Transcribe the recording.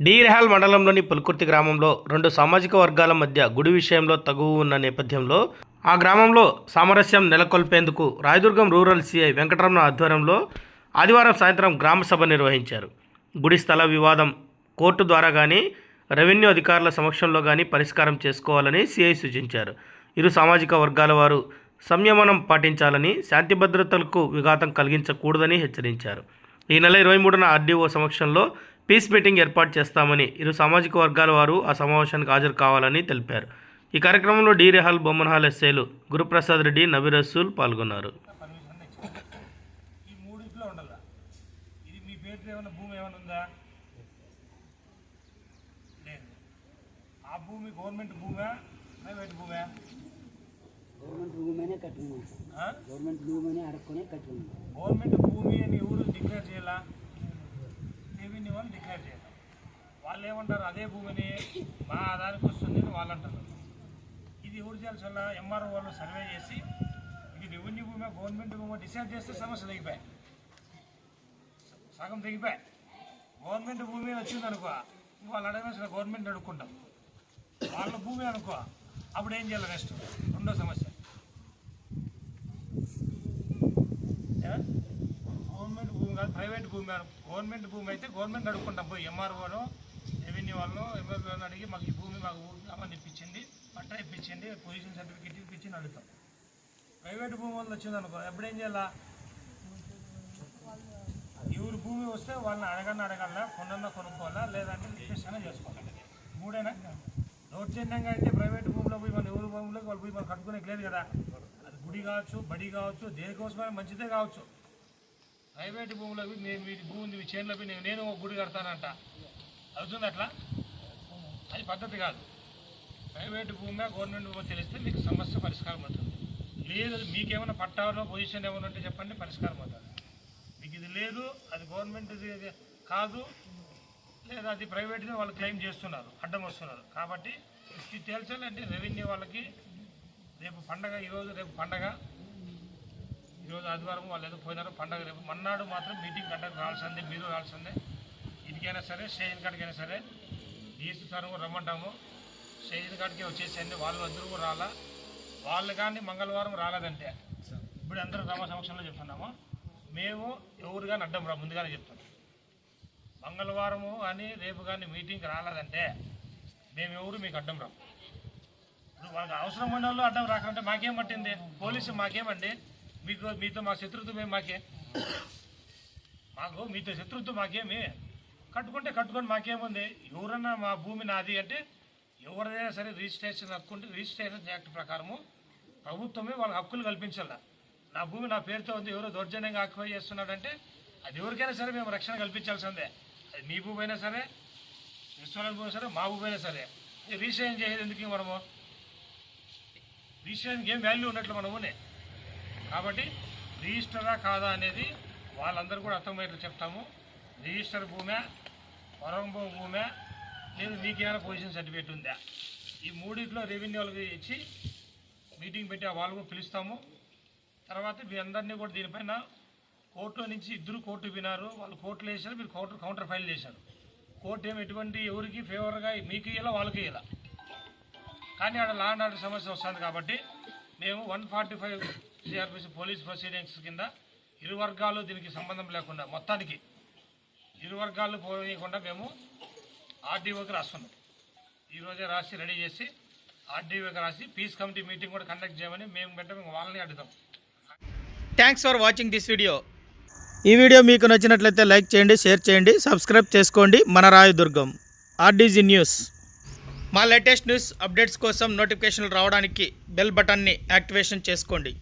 డీరెహాల్ మండలంలోని పుల్కుర్తి గ్రామంలో రెండు సామాజిక వర్గాల మధ్య గుడి విషయంలో తగువు ఉన్న నేపథ్యంలో ఆ గ్రామంలో సామరస్యం నెలకొల్పేందుకు రాయదుర్గం రూరల్ సిఐ వెంకటరమణ ఆధ్వర్యంలో ఆదివారం సాయంత్రం గ్రామ సభ నిర్వహించారు. గుడి స్థల వివాదం కోర్టు ద్వారా కానీ రెవెన్యూ అధికారుల సమక్షంలో కానీ పరిష్కారం చేసుకోవాలని సిఐ సూచించారు. ఇరు సామాజిక వర్గాల వారు సంయమనం పాటించాలని శాంతి భద్రతలకు విఘాతం కలిగించకూడదని హెచ్చరించారు. ఈ నెల ఇరవై మూడున ఆర్డీఓ సమక్షంలో పీస్ మీటింగ్ ఏర్పాటు చేస్తామని ఇరు సామాజిక వర్గాల వారు ఆ సమావేశానికి హాజరు కావాలని తెలిపారు. ఈ కార్యక్రమంలో డీ రెహాల్ బొమ్మన్ హాల్ ఎస్ఐలు గురుప్రసాద్ రెడ్డి నబీ రసూల్ పాల్గొన్నారు. భూమి ఏమైనా ఉందా లేదు ఆ భూమి గవర్నమెంట్ భూమా ప్రైవేట్ భూమా గవర్నమెంట్ భూమినే కట్టుకున్నాం సార్ ఆ? గవర్నమెంట్ భూమినే అడుక్కొని కట్టుకున్నాం గవర్నమెంట్ భూమి అని ఎవరు డిక్లేర్ చేయాలా? రెవెన్యూ డిక్లేర్ చేయాలి వాళ్ళు ఏమంటారు అదే భూమిని మా ఆధారికి వస్తుంది అని వాళ్ళు అంటారు ఇది ఎవరు చేయాల్సి వల్ల ఎంఆర్ఓ వాళ్ళు సర్వే చేసి ఇది రెవెన్యూ భూమి గవర్నమెంట్ భూమి డిసైడ్ చేస్తే సమస్య తగ్గిపోయాయి సగం తగ్గిపోయాయి గవర్నమెంట్ భూమి వచ్చింది అనుకో వాళ్ళు అడగాల్సిన గవర్నమెంట్ అడుక్కుంటాం. వాళ్ళ భూమి అనుకో అప్పుడు ఏం చేయాలి నెక్స్ట్ రెండో సమస్య ఏ? గవర్నమెంట్ భూమి కాదు ప్రైవేట్ భూమి గవర్నమెంట్ భూమి అయితే గవర్నమెంట్ అడుక్కుంటాం పోయి ఎంఆర్ఓను రెవెన్యూ వాళ్ళు ఎమ్మెల్యేలను అడిగి మాకు ఈ భూమి మాకు అమ్మని అమలు ఇప్పించింది. పట్టా ఇప్పించింది పొజిషన్ సర్టిఫికేట్ ఇప్పించింది అడుగుతాం ప్రైవేట్ భూమి వాళ్ళు వచ్చింది అనుకో చేయాలా? ఎవరి భూమి వస్తే వాళ్ళని అడగన్న అడగాల కొనన్నా కొనుక్కోవాలా? లేదంటే రిజిస్ట్రేషన్ చేసుకోవాలి? మూడైనా? దౌర్జన్యంగా అయితే ప్రైవేట్ భూమిలో పోయి మన ఎవరు భూమిలోకి వాళ్ళు పోయి మనం కట్టుకునేకి లేదు కదా. అది గుడి కావచ్చు బడి కావచ్చు దేనికోసమైనా మంచిదే కావచ్చు. ప్రైవేట్ భూములకు నేను మీ భూమి ఉంది, నేను నేను ఒక గుడి కడతానంట. అవుతుంది అట్లా? అది పద్ధతి కాదు. ప్రైవేట్ భూమి గవర్నమెంట్ భూమి తెలిస్తే మీకు సమస్య పరిష్కారం అవుతుంది. లేదు మీకేమైనా పట్టాలో పొజిషన్ ఏమైనా ఉంటే చెప్పండి పరిష్కారం అవుతుంది. మీకు ఇది లేదు అది గవర్నమెంట్ కాదు లేదా అది ప్రైవేట్గా వాళ్ళు క్లెయిమ్ చేస్తున్నారు అడ్డం వస్తున్నారు. కాబట్టి ఇది తేల్చాలంటే రెవెన్యూ వాళ్ళకి రేపు పండగ ఈరోజు రేపు పండగ. ఈరోజు ఆదివారం వాళ్ళు ఏదో పోయినారు పండగ రేపు. మన్నాడు మాత్రం మీటింగ్ కండక్ట్ కావాల్సిందే మీరు కావాల్సిందే ఇదికైనా సరే స్టేషన్ కాడికైనా సరే డిఎస్సీ సార్ కూడా రమ్మంటాము. స్టేషన్ కాడికి వచ్చేసేయండి. వాళ్ళు అందరూ కూడా రాలా. వాళ్ళు కానీ మంగళవారం రాలేదంటే ఇప్పుడు అందరూ రమ సమక్షంలో చెప్తున్నాము. మేము ఎవరు కానీ అడ్డం రా ముందుగానే చెప్తున్నాం మంగళవారము కానీ రేపు కానీ మీటింగ్కి రాలేదంటే మేము ఎవరు మీకు అడ్డం రాము. ఇప్పుడు వాళ్ళకి అవసరం ఉన్న వాళ్ళు అడ్డం రాకంటే మాకేం పట్టింది? పోలీసు మాకేమండి? మీకు మీతో మా శత్రుత్వం ఏం మాకే? మాకు మీతో శత్రుత్వం మాకేమి? కట్టుకుంటే కట్టుకొని మాకేముంది? ఎవరన్నా మా భూమి నాది అంటే ఎవరిదైనా సరే రిజిస్ట్రేషన్ హక్కుంటే రిజిస్ట్రేషన్ యాక్ట్ ప్రకారము ప్రభుత్వమే వాళ్ళకి హక్కులు కల్పించాల. నా భూమి నా పేరుతో ఉంది ఎవరో దౌర్జన్యంగా ఆక్యుపై చేస్తున్నాడంటే అది ఎవరికైనా సరే మేము రక్షణ కల్పించాల్సిందే. అది మీ భూమి అయినా సరే రెస్టారెంట్ భూమి సరే మా భూమి అయినా సరే. రిజిస్ట్రేషన్ చేసేది ఎందుకు మనము? రిజిస్ట్రేషన్కి ఏం వాల్యూ ఉన్నట్లు మనమునే కాబట్టి రిజిస్టరా కాదా అనేది వాళ్ళందరూ కూడా అర్థమయ్యేట్లు చెప్తాము. రిజిస్టర్ భూమే వరంభూ భూమే లేదు మీకేమైనా పొజిషన్ సర్టిఫికేట్ ఉందా? ఈ మూడింటిలో రెవెన్యూ వాళ్ళకి ఇచ్చి మీటింగ్ పెట్టి ఆ వాళ్ళకు పిలుస్తాము. తర్వాత మీ అందరినీ కూడా దీనిపైన కోర్టులో నుంచి ఇద్దరు కోర్టు వినారు వాళ్ళు కోర్టులు వేసారు మీరు కోర్టు కౌంటర్ ఫైల్ చేశారు. కోర్టు ఏమి ఎటువంటి ఎవరికి ఫేవర్గా మీకు ఇలా వాళ్ళకి ఇలా కానీ ఆడ లా అండ్ ఆర్డర్ సమస్య వస్తుంది కాబట్టి మేము one forty five CrPC police proceedings కింద ఇరు వర్గాలు దీనికి సంబంధం లేకుండా మొత్తానికి ఇరు వర్గాలు పోనీయకుండా మేము ఆర్డీఓకి రాస్తున్నాం. ఈరోజే రాసి రెడీ చేసి ఆర్డీఓకి రాసి పీస్ కమిటీ మీటింగ్ కూడా కండక్ట్ చేయమని మేము గంట మేము వాళ్ళని అడుగుతాం. Thanks for watching this video ఈ వీడియో మీకు నచ్చినట్లయితే లైక్ చేయండి షేర్ చేయండి సబ్స్క్రైబ్ చేసుకోండి. మన రాయదుర్గం ఆర్డీజీ న్యూస్. మా లేటెస్ట్ న్యూస్ అప్డేట్స్ కోసం నోటిఫికేషన్లు రావడానికి బెల్ బటన్ని యాక్టివేషన్ చేసుకోండి.